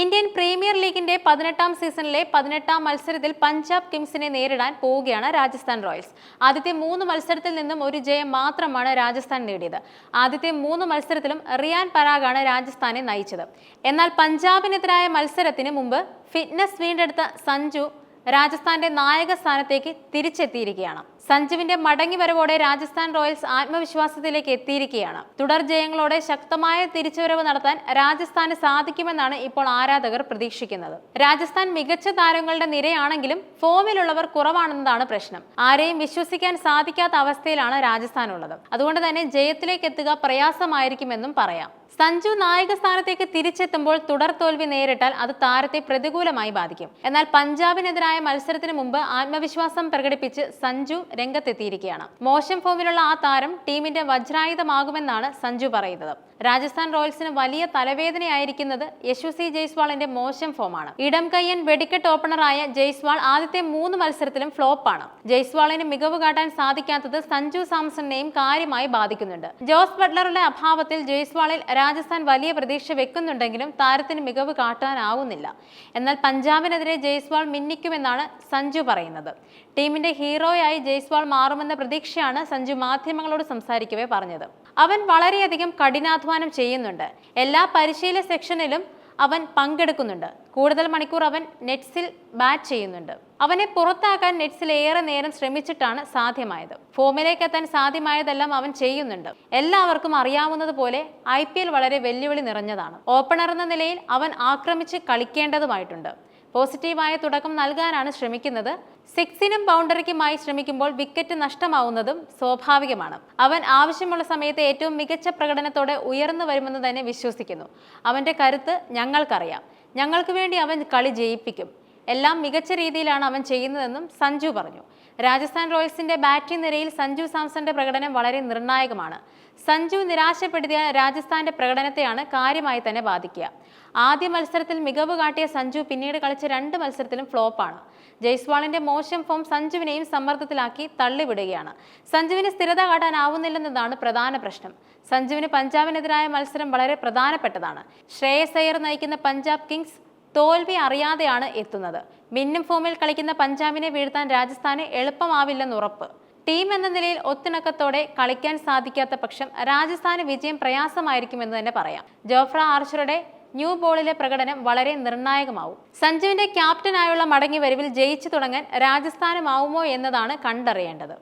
Indian premier ലീഗിന്റെ പതിനെട്ടാം സീസണിലെ പതിനെട്ടാം മത്സരത്തിൽ പഞ്ചാബ് കിങ്സിനെ നേരിടാൻ പോവുകയാണ് രാജസ്ഥാൻ റോയൽസ്. ആദ്യത്തെ മൂന്ന് മത്സരത്തിൽ നിന്നും ഒരു ജയം മാത്രമാണ് രാജസ്ഥാൻ നേടിയത്. ആദ്യത്തെ മൂന്ന് മത്സരത്തിലും റിയാൻ പരാഗാണ് രാജസ്ഥാനെ നയിച്ചത്. എന്നാൽ പഞ്ചാബിനെതിരായ മത്സരത്തിന് മുമ്പ് ഫിറ്റ്നസ് വീണ്ടെടുത്ത സഞ്ജു രാജസ്ഥാന്റെ നായക സ്ഥാനത്തേക്ക് തിരിച്ചെത്തിയിരിക്കുകയാണ്. സഞ്ജുവിന്റെ മടങ്ങിവരവോടെ രാജസ്ഥാൻ റോയൽസ് ആത്മവിശ്വാസത്തിലേക്ക് എത്തിയിരിക്കുകയാണ്. തുടർ ജയങ്ങളോടെ ശക്തമായ തിരിച്ചുവരവ് നടത്താൻ രാജസ്ഥാന് സാധിക്കുമെന്നാണ് ഇപ്പോൾ ആരാധകർ പ്രതീക്ഷിക്കുന്നത്. രാജസ്ഥാൻ മികച്ച താരങ്ങളുടെ നിരയാണെങ്കിലും ഫോമിലുള്ളവർ കുറവാണെന്നതാണ് പ്രശ്നം. ആരെയും വിശ്വസിക്കാൻ സാധിക്കാത്ത അവസ്ഥയിലാണ് രാജസ്ഥാൻ ഉള്ളത് അതുകൊണ്ട് തന്നെ ജയത്തിലേക്ക് എത്തുക പ്രയാസമായിരിക്കുമെന്നും പറയാം. സഞ്ജു നായക സ്ഥാനത്തേക്ക് തിരിച്ചെത്തുമ്പോൾ തുടർ തോൽവി നേരിട്ടാൽ അത് താരത്തെ പ്രതികൂലമായി ബാധിക്കും. എന്നാൽ പഞ്ചാബിനെതിരായ മത്സരത്തിന് മുമ്പ് ആത്മവിശ്വാസം പ്രകടിപ്പിച്ച് സഞ്ജു രംഗത്തെത്തിയിരിക്കുകയാണ്. മോശം ഫോമിലുള്ള ആ താരം ടീമിന്റെ വജ്രായുധമാകുമെന്നാണ് സഞ്ജു പറയുന്നത്. രാജസ്ഥാൻ റോയൽസിന് വലിയ തലവേദനയായിരിക്കുന്നത് യശുസി ജയ്സ്വാളിന്റെ മോശം ഫോമാണ്. ഇടം കയ്യൻ വെടിക്കെട്ട് ഓപ്പണറായ ജയ്സ്വാൾ ആദ്യത്തെ മൂന്ന് മത്സരത്തിലും ഫ്ലോപ്പാണ്. ജയ്സ്വാളിന് മികവ് കാട്ടാൻ സാധിക്കാത്തത് സഞ്ജു സാംസണിനെയും കാര്യമായി ബാധിക്കുന്നുണ്ട്. ജോസ് ബട്ട്ലറുടെ അഭാവത്തിൽ ജയ്സ്വാളിൽ രാജസ്ഥാൻ വലിയ പ്രതീക്ഷ വെക്കുന്നുണ്ടെങ്കിലും താരത്തിന് മികവ് കാട്ടാനാവുന്നില്ല. എന്നാൽ പഞ്ചാബിനെതിരെ ജയ്സ്വാൾ മിന്നിക്കുമെന്നാണ് സഞ്ജു പറയുന്നത്. ടീമിന്റെ ഹീറോയായി ജയ്സ്വാൾ മാറുമെന്ന പ്രതീക്ഷയാണ് സഞ്ജു മാധ്യമങ്ങളോട് സംസാരിക്കവേ പറഞ്ഞത്. അവൻ വളരെയധികം കഠിനാധ്വാനം ചെയ്യുന്നുണ്ട്. എല്ലാ പരിശീലന സെക്ഷനിലും അവൻ പങ്കെടുക്കുന്നുണ്ട്. കൂടുതൽ മണിക്കൂർ അവൻ നെറ്റ്സിൽ ബാറ്റ് ചെയ്യുന്നുണ്ട്. അവനെ പുറത്താക്കാൻ നെറ്റ്സിൽ ഏറെ നേരം ശ്രമിച്ചിട്ടാണ് സാധ്യമായത്. ഫോമിലേക്ക് എത്താൻ സാധ്യമായതെല്ലാം അവൻ ചെയ്യുന്നുണ്ട്. എല്ലാവർക്കും അറിയാവുന്നതുപോലെ ഐ പി എൽ വളരെ വെല്ലുവിളി നിറഞ്ഞതാണ്. ഓപ്പണർ എന്ന നിലയിൽ അവൻ ആക്രമിച്ച് കളിക്കേണ്ടതുമായിട്ടുണ്ട്. പോസിറ്റീവായ തുടക്കം നൽകാനാണ് ശ്രമിക്കുന്നത്. സിക്സിനും ബൗണ്ടറിക്കുമായി ശ്രമിക്കുമ്പോൾ വിക്കറ്റ് നഷ്ടമാവുന്നതും സ്വാഭാവികമാണ്. അവൻ ആവശ്യമുള്ള സമയത്ത് ഏറ്റവും മികച്ച പ്രകടനത്തോടെ ഉയർന്നു വരുമെന്ന് തന്നെ വിശ്വസിക്കുന്നു. അവന്റെ കരുത്ത് ഞങ്ങൾക്കറിയാം. ഞങ്ങൾക്ക് വേണ്ടി അവൻ കളി ജയിപ്പിക്കും. എല്ലാം മികച്ച രീതിയിലാണ് അവൻ ചെയ്യുന്നതെന്നും സഞ്ജു പറഞ്ഞു. രാജസ്ഥാൻ റോയൽസിന്റെ ബാറ്റിംഗ് നിരയിൽ സഞ്ജു സാംസന്റെ പ്രകടനം വളരെ നിർണായകമാണ്. സഞ്ജു നിരാശപ്പെടുത്തിയ രാജസ്ഥാന്റെ പ്രകടനത്തെയാണ് കാര്യമായി തന്നെ ബാധിക്കുക. ആദ്യ മത്സരത്തിൽ മികവ് കാട്ടിയ സഞ്ജു പിന്നീട് കളിച്ച രണ്ട് മത്സരത്തിലും ഫ്ലോപ്പാണ്. ജയ്സ്വാളിന്റെ മോശം ഫോം സഞ്ജുവിനെയും സമ്മർദ്ദത്തിലാക്കി തള്ളിവിടുകയാണ്. സഞ്ജുവിന് സ്ഥിരത കാട്ടാനാവുന്നില്ലെന്നതാണ് പ്രധാന പ്രശ്നം. സഞ്ജുവിന് പഞ്ചാബിനെതിരായ മത്സരം വളരെ പ്രധാനപ്പെട്ടതാണ്. ശ്രേയസ് അയ്യർ നയിക്കുന്ന പഞ്ചാബ് കിങ്സ് തോൽവി അറിയാതെയാണ് എത്തുന്നത്. മിന്നും ഫോമിൽ കളിക്കുന്ന പഞ്ചാബിനെ വീഴ്ത്താൻ രാജസ്ഥാന് എളുപ്പമാവില്ലെന്ന് ഉറപ്പ്. ടീം എന്ന നിലയിൽ ഒത്തിണക്കത്തോടെ കളിക്കാൻ സാധിക്കാത്ത പക്ഷം രാജസ്ഥാന് വിജയം പ്രയാസമായിരിക്കുമെന്ന് തന്നെ പറയാം. ജോഫ്ര ആർച്ചറുടെ ന്യൂ ബോളിലെ പ്രകടനം വളരെ നിർണായകമാവും. സഞ്ജുവിന്റെ ക്യാപ്റ്റനായുള്ള മടങ്ങിവരവിൽ ജയിച്ചു തുടങ്ങാൻ രാജസ്ഥാനമാവുമോ എന്നതാണ് കണ്ടറിയേണ്ടത്.